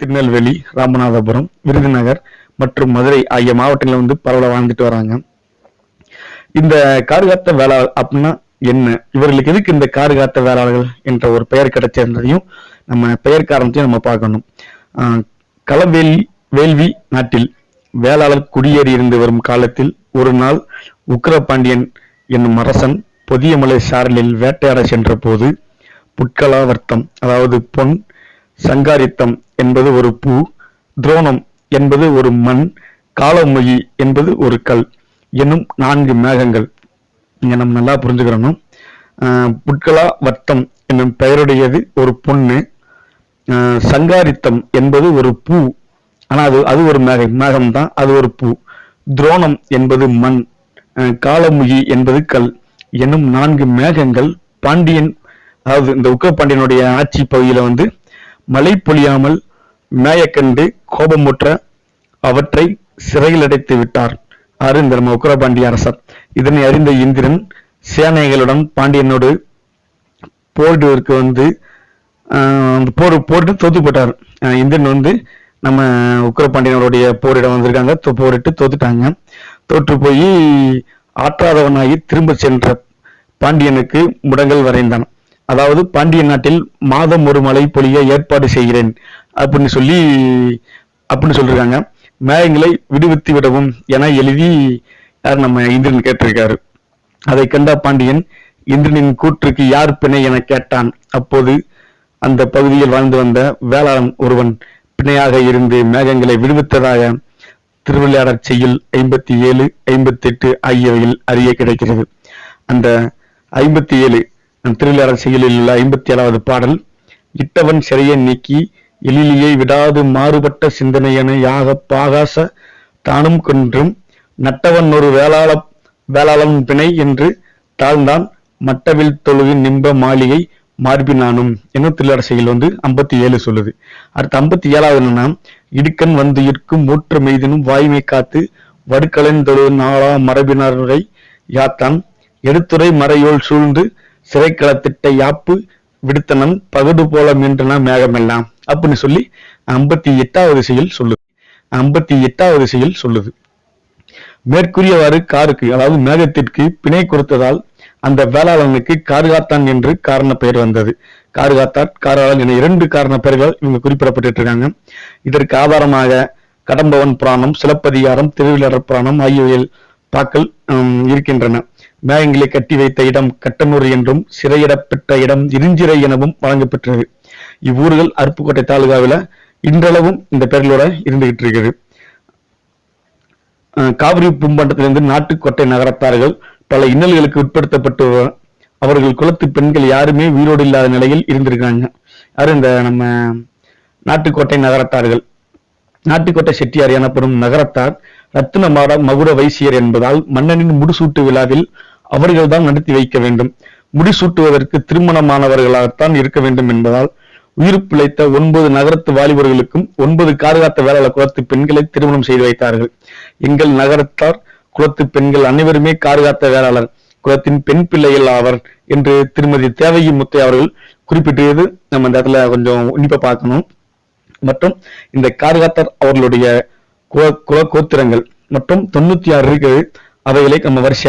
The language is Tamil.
திருநெல்வேலி ராமநாதபுரம் விருதுநகர் மற்றும் மதுரை ஆகிய மாவட்டங்களில் வந்து பரவல வாழ்ந்துட்டு வராங்க. இந்த காடுகாத்த வேளாளர் அப்படின்னா என்ன? இவர்களுக்கு எதுக்கு இந்த காடுகாத்த வேளாளர்கள் என்ற ஒரு பெயர் கிடைச்சிருந்ததையும் நம்ம பெயர் காரணத்தையும் நம்ம பார்க்கணும். ஆஹ் வேள்வி நாட்டில் வேளாளர் குடியேறி இருந்து வரும் காலத்தில் ஒரு நாள் உக்ரபாண்டியன் என்னும் அரசன் பொதியமலை சாரலில் வேட்டையாட சென்ற போது புட்கலாவர்த்தம் அதாவது பொன் சங்காரித்தம் என்பது ஒரு பூ துரோணம் என்பது ஒரு மண் காலமொழி என்பது ஒரு கல் என்னும் நான்கு மேகங்கள். இங்க நம்ம நல்லா புரிஞ்சுக்கிறோம் புட்கலா வர்த்தம் என்னும் பெயருடையது ஒரு பொண்ணு. சங்காரித்தம் என்பது ஒரு பூ. ஆனா அது அது ஒரு மேகம் மேகம் தான் அது ஒரு பூ. துரோணம் என்பது மண் காலமுகி என்பது கல் என்னும் நான்கு மேகங்கள். பாண்டியன் அதாவது இந்த உக்க பாண்டியனுடைய ஆட்சி பகுதியில வந்து மழை பொழியாமல் மேயக்கண்டு கோபமுற்ற அவற்றை சிறையில் அடைத்து விட்டார். ஆறு இந்த உக்கிரபாண்டிய அரசர். இதனை அறிந்த இந்திரன் சேனைகளுடன் பாண்டியனோடு போரிடுவதற்கு வந்து அந்த போர் போரிட்டு தோத்து போட்டார். இந்திரன் வந்து நம்ம உக்கிரபாண்டியனுடைய போரிடம் வந்திருக்காங்க. போரிட்டு தோத்துட்டாங்க. தோற்று போய் ஆற்றாதவனாகி திரும்ப சென்ற பாண்டியனுக்கு முடங்கல் வரைந்தான். அதாவது பாண்டிய நாட்டில் மாதம் ஒரு மழை பொழிய ஏற்பாடு செய்கிறேன் அப்படின்னு சொல்லி அப்படின்னு சொல்லியிருக்காங்க மேகங்களை விடுவித்து விடவும் என எழுதி யார் நம்ம இந்திரன் கேட்டிருக்காரு. அதை கண்ட பாண்டியன் இந்திரனின் கூற்றுக்கு யார் பிணை என கேட்டான். அப்போது அந்த பகுதியில் வாழ்ந்து வந்த வேளாளன் ஒருவன் பிணையாக இருந்து மேகங்களை விடுவித்ததாக திருவிளையாடற் செய்யுள் ஐம்பத்தி ஏழு ஐம்பத்தி எட்டு ஆகியவையில் அறிய கிடைக்கிறது. அந்த ஐம்பத்தி ஏழு திருவிளையாடற் செய்யுளில் உள்ள ஐம்பத்தி ஏழாவது பாடல் இட்டவன் சிறையை நீக்கி எழிலியை விடாது மாறுபட்ட சிந்தனையென யாக பாகாச தானும் கொன்றும் நட்டவன் ஒரு வேளாள வேளாளன் பிணை என்று தாழ்ந்தான் மட்டவில் தொழுகு நிம்ப மாளிகை மார்பினானும் என்னும் திருவிழரசியல் வந்து ஐம்பத்தி ஏழு சொல்லுது. அடுத்து ஐம்பத்தி ஏழாவது என்னன்னா இடுக்கண் வந்து இருக்கும் மூற்று மெய்தினும் வாய்மை காத்து வடுக்கலந்தொழு நாளா மரபினரை யாத்தான் எடுத்துரை மறையோல் சூழ்ந்து சிறைக்களத்திட்ட யாப்பு விடுத்தனன் பகடு போல மீண்டன மேகமெல்லாம் அப்படின்னு சொல்லி ஐம்பத்தி எட்டாவது செயல் சொல்லுது. ஐம்பத்தி எட்டாவது செயல் சொல்லுது. மேற்கூறியவாறு காருக்கு அதாவது மேகத்திற்கு பிணை கொடுத்ததால் அந்த வேளாளனுக்கு கார்காத்தான் என்று காரண பெயர் வந்தது. கார்காத்தான் காராளன் என இரண்டு காரண பெயர்கள் இவங்க குறிப்பிடப்பட்டு இருக்காங்க இதற்கு ஆதாரமாக கடம்பவன் புராணம் சிலப்பதிகாரம் திருவிழர் புராணம் ஆகியவையில் பாக்கள் இருக்கின்றன. மேகங்களை கட்டி வைத்த இடம் கட்டனூர் என்றும் சிறையிடப்பட்ட இடம் இருஞ்சிறை எனவும் வழங்கப்பெற்றது இவ்வூர்கள் அருப்புக்கோட்டை தாலுகாவில இன்றளவும் இந்த பெயர்களோட இருந்துகிட்டு இருக்குது. காவிரி பூம்பண்டத்திலிருந்து நாட்டுக்கோட்டை நகரத்தார்கள் பல இன்னல்களுக்கு உட்படுத்தப்பட்டு அவர்கள் குலத்து பெண்கள் யாருமே உயிரோடு இல்லாத நிலையில் இருந்திருக்காங்க யாரு இந்த நம்ம நாட்டுக்கோட்டை நகரத்தார்கள்? நாட்டுக்கோட்டை செட்டியார் எனப்படும் நகரத்தார் ரத்தினமாட மகுட வைசியர் என்பதால் மன்னனின் முடிசூட்டு விழாவில் அவர்கள்தான் நடத்தி வைக்க வேண்டும். முடிசூட்டுவதற்கு திருமணமானவர்களாகத்தான் இருக்க வேண்டும் என்பதால் உயிர் பிழைத்த ஒன்பது நகரத்து வாலிபர்களுக்கும் ஒன்பது காடுகாத்த வேளாள குலத்து பெண்களை திருமணம் செய்து வைத்தார்கள். எங்கள் நகரத்தார் குலத்து பெண்கள் அனைவருமே காடுகாத்த வேளாளர் குலத்தின் பெண் பிள்ளைகள் ஆவர் என்று திருமதி தேவகி முத்தை அவர்கள் குறிப்பிட்டிருது நம்ம இந்த இடத்துல கொஞ்சம் உன்னிப்பா பார்க்கணும். மற்றும் இந்த காடுகாத்தர் அவர்களுடைய குல குல கோத்திரங்கள் மற்றும் தொண்ணூத்தி ஆறு இருக்குது அவைகளை நம்ம வரிசையா